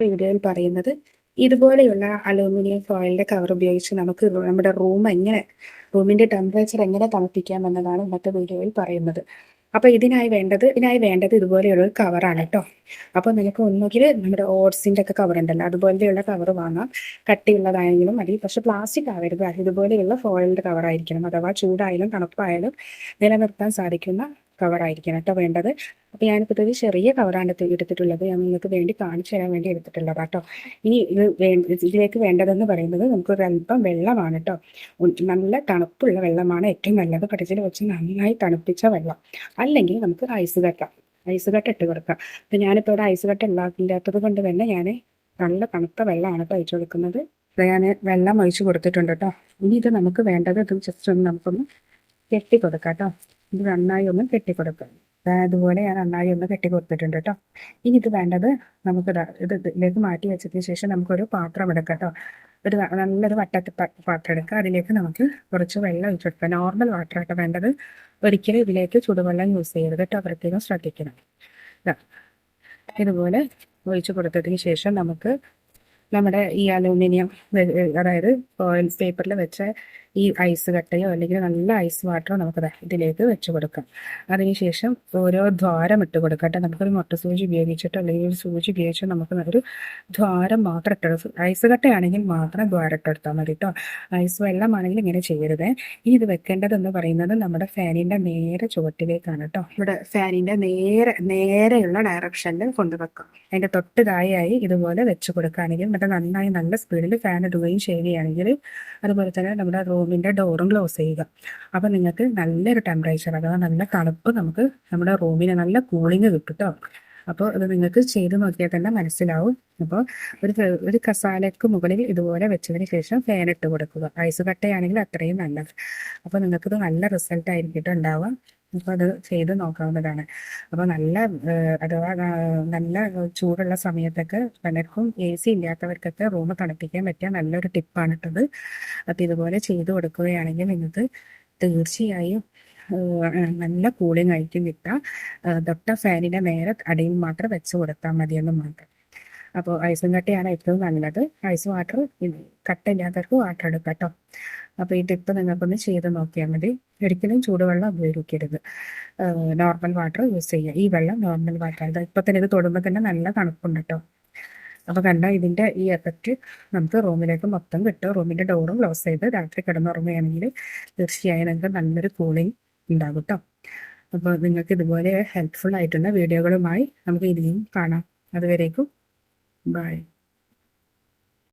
വീഡിയോയിൽ പറയുന്നത്. ഇതുപോലെയുള്ള അലൂമിനിയം ഫോയിലിന്റെ കവർ ഉപയോഗിച്ച് നമുക്ക് നമ്മുടെ റൂം എങ്ങനെ റൂമിന്റെ ടെമ്പറേച്ചർ എങ്ങനെ തണുപ്പിക്കാം എന്നതാണ് ഇന്നത്തെ വീഡിയോയിൽ പറയുന്നത്. അപ്പോൾ ഇതിനായി വേണ്ടത് ഇതിനായി വേണ്ടത് ഇതുപോലെയുള്ള ഒരു കവറാണ് കേട്ടോ. അപ്പോൾ നിങ്ങൾക്ക് ഒന്നുകിൽ നമ്മുടെ ഓട്സിന്റെ ഒക്കെ കവർ ഉണ്ടല്ലോ അതുപോലെയുള്ള കവർ വാങ്ങാം. കട്ടിയുള്ളതായെങ്കിലും മതി പക്ഷെ പ്ലാസ്റ്റിക് ആവരുത് ഇതുപോലെയുള്ള ഫോയിലിന്റെ കവർ ആയിരിക്കണം. അഥവാ ചൂടായാലും തണുപ്പായാലും നിലനിർത്താൻ സാധിക്കുന്ന കവറായിരിക്കണം കേട്ടോ വേണ്ടത്. അപ്പോൾ ഞാനിപ്പോൾ ഇത് ചെറിയ കവറാണ് എടുത്തിട്ടുള്ളത്. ഞാൻ നിങ്ങൾക്ക് വേണ്ടി കാണിച്ചു തരാൻ വേണ്ടി എടുത്തിട്ടുള്ളത് കേട്ടോ ഇനി ഇത് ഇതിലേക്ക് വേണ്ടതെന്ന് പറയുന്നത് നമുക്ക് ഒരല്പം വെള്ളമാണ് കേട്ടോ നല്ല തണുപ്പുള്ള വെള്ളമാണ് ഏറ്റവും നല്ലത്. കടച്ചിൽ വെച്ച് നന്നായി തണുപ്പിച്ച വെള്ളം. അല്ലെങ്കിൽ നമുക്ക് ഐസ് കട്ട ഐസ് കട്ട ഇട്ട് കൊടുക്കാം. അപ്പം ഞാനിപ്പോൾ ഇവിടെ ഐസ് കട്ട ഉണ്ടാക്കില്ലാത്തത് കൊണ്ട് തന്നെ ഞാൻ നല്ല തണുത്ത വെള്ളമാണ് കേട്ടോ ഒഴിച്ചു കൊടുക്കുന്നത്. ഞാൻ വെള്ളം ഒഴിച്ചു കൊടുത്തിട്ടുണ്ട് കേട്ടോ ഇനി ഇത് നമുക്ക് വേണ്ടത് ഇത് ജസ്റ്റ് ഒന്ന് നമുക്കൊന്ന് കെട്ടി കൊടുക്കാം കേട്ടോ ഇത് നന്നായി ഒന്ന് കെട്ടിക്കൊടുക്കുക. അതുപോലെ ഞാൻ നന്നായി ഒന്ന് കെട്ടി കൊടുത്തിട്ടുണ്ട് കേട്ടോ. ഇനി ഇത് വേണ്ടത് നമുക്ക് ഇത് ഇതിലേക്ക് മാറ്റി വെച്ചതിന് ശേഷം നമുക്കൊരു പാത്രം എടുക്കാം കേട്ടോ. ഒരു നല്ലൊരു വട്ടത്തെ പാത്രം എടുക്കുക. അതിലേക്ക് നമുക്ക് കുറച്ച് വെള്ളം ഒഴിച്ചു കൊടുക്കാം നോർമൽ വാട്ടർ ആയിട്ട് വേണ്ടത്. ഒരിക്കലും ഇതിലേക്ക് ചുടുവെള്ളം യൂസ് ചെയ്യരുത് കേട്ടോ. പ്രത്യേകം ശ്രദ്ധിക്കണം. ഇതുപോലെ ഒഴിച്ചു കൊടുത്തതിന് ശേഷം നമുക്ക് നമ്മുടെ ഈ അലൂമിനിയം അതായത് ഓയിൽ പേപ്പറിൽ വെച്ച ഈ ഐസ് കട്ടയോ അല്ലെങ്കിൽ നല്ല ഐസ് വാട്ടറോ നമുക്ക് ഇതിലേക്ക് വെച്ച് കൊടുക്കാം. അതിനുശേഷം ഓരോ ദ്വാരം ഇട്ട് കൊടുക്കട്ടെ നമുക്കൊരു മുട്ട സൂചി ഉപയോഗിച്ചിട്ടോ അല്ലെങ്കിൽ ഒരു സൂചി ഉപയോഗിച്ചോ നമുക്ക് ഒരു ദ്വാരം മാത്രം ഇട്ടെടുത്തു ഐസ് കട്ടയാണെങ്കിൽ മാത്രം ദ്വാരം ഇട്ടെടുത്താൽ മതി കേട്ടോ ഐസ് വെള്ളമാണെങ്കിൽ ഇങ്ങനെ ചെയ്യരുത്. ഇനി ഇത് വെക്കേണ്ടതെന്ന് പറയുന്നത് നമ്മുടെ ഫാനിന്റെ നേരെ ചുവട്ടിലേക്കാണ് കേട്ടോ ഇവിടെ ഫാനിന്റെ നേരെ നേരെയുള്ള ഡയറക്ഷനിൽ കൊണ്ടുവെക്കാം അതിന്റെ തൊട്ട് താഴെയായി ഇതുപോലെ വെച്ച് കൊടുക്കുകയാണെങ്കിൽ എന്നിട്ട് നന്നായി നല്ല സ്പീഡിൽ ഫാൻ ഇടുകയും ചെയ്യുകയാണെങ്കിൽ അതുപോലെ തന്നെ നമ്മുടെ റൂമിന്റെ ഡോറും ക്ലോസ് ചെയ്യുക. അപ്പോൾ നിങ്ങൾക്ക് നല്ലൊരു ടെമ്പറേച്ചർ അഥവാ നല്ല തണുപ്പ് നമുക്ക് നമ്മുടെ റൂമിന് നല്ല കൂളിങ് കേട്ടോ അപ്പോൾ അത് നിങ്ങൾക്ക് ചെയ്ത് നോക്കിയാൽ തന്നെ മനസ്സിലാവും. അപ്പോൾ ഒരു ഒരു കസാലയ്ക്ക് മുകളിൽ ഇതുപോലെ വെച്ചതിന് ശേഷം ഫാൻ ഇട്ട് കൊടുക്കുക. ഐസ് കട്ടയാണെങ്കിൽ അത്രയും നല്ലത്. അപ്പോൾ നിങ്ങൾക്കിത് നല്ല റിസൾട്ട് ആയിരിക്കും ഉണ്ടാവുക. അപ്പോൾ അത് ചെയ്ത് നോക്കാവുന്നതാണ്. അപ്പോൾ നല്ല അഥവാ നല്ല ചൂടുള്ള സമയത്തൊക്കെ പലർക്കും എ സി ഇല്ലാത്തവർക്കൊക്കെ റൂം തണുപ്പിക്കാൻ പറ്റിയ നല്ലൊരു ടിപ്പാണ് ഇട്ടത് അപ്പോൾ ഇതുപോലെ ചെയ്ത് കൊടുക്കുകയാണെങ്കിൽ നിങ്ങൾക്ക് തീർച്ചയായും നല്ല കൂളിംഗ് ആയിരിക്കും കിട്ടുക. തൊട്ട ഫാനിന്റെ നേരെ അടിയിൽ മാത്രം വെച്ച് കൊടുത്താൽ മതിയെന്ന് മാത്രം. അപ്പോൾ ഐസും കട്ടയാണ് ഏറ്റവും നല്ലത്. ഐസ് വാട്ടർ കട്ടില്ലാത്തവർക്ക് വാട്ടർ എടുക്കാം കേട്ടോ. അപ്പോൾ ഈ ടിപ്പ് നിങ്ങൾക്കൊന്ന് ചെയ്ത് നോക്കിയാൽ മതി. ഒരിക്കലും ചൂടുവെള്ളം ഉപയോഗിക്കരുത്. നോർമൽ വാട്ടർ യൂസ് ചെയ്യുക. ഈ വെള്ളം നോർമൽ വാട്ടർ. അത് ഇപ്പം തന്നെ ഇത് തൊടുമ്പോൾ തന്നെ നല്ല തണുപ്പുണ്ട് കേട്ടോ. അപ്പോൾ കണ്ട ഇതിന്റെ ഈ എഫക്റ്റ് നമുക്ക് റൂമിലേക്ക് മൊത്തം കിട്ടും. റൂമിന്റെ ഡോറും ക്ലോസ് ചെയ്ത് രാത്രി കിടന്നുറങ്ങുകയാണെങ്കിൽ തീർച്ചയായും നിങ്ങൾക്ക് നല്ലൊരു കൂളിംഗ് ഉണ്ടാകും കേട്ടോ. അപ്പോൾ നിങ്ങൾക്ക് ഇതുപോലെ ഹെൽപ്ഫുൾ ആയിട്ടുള്ള വീഡിയോകളുമായി നമുക്ക് ഇനിയും കാണാം. അതുവരേക്കും Bye.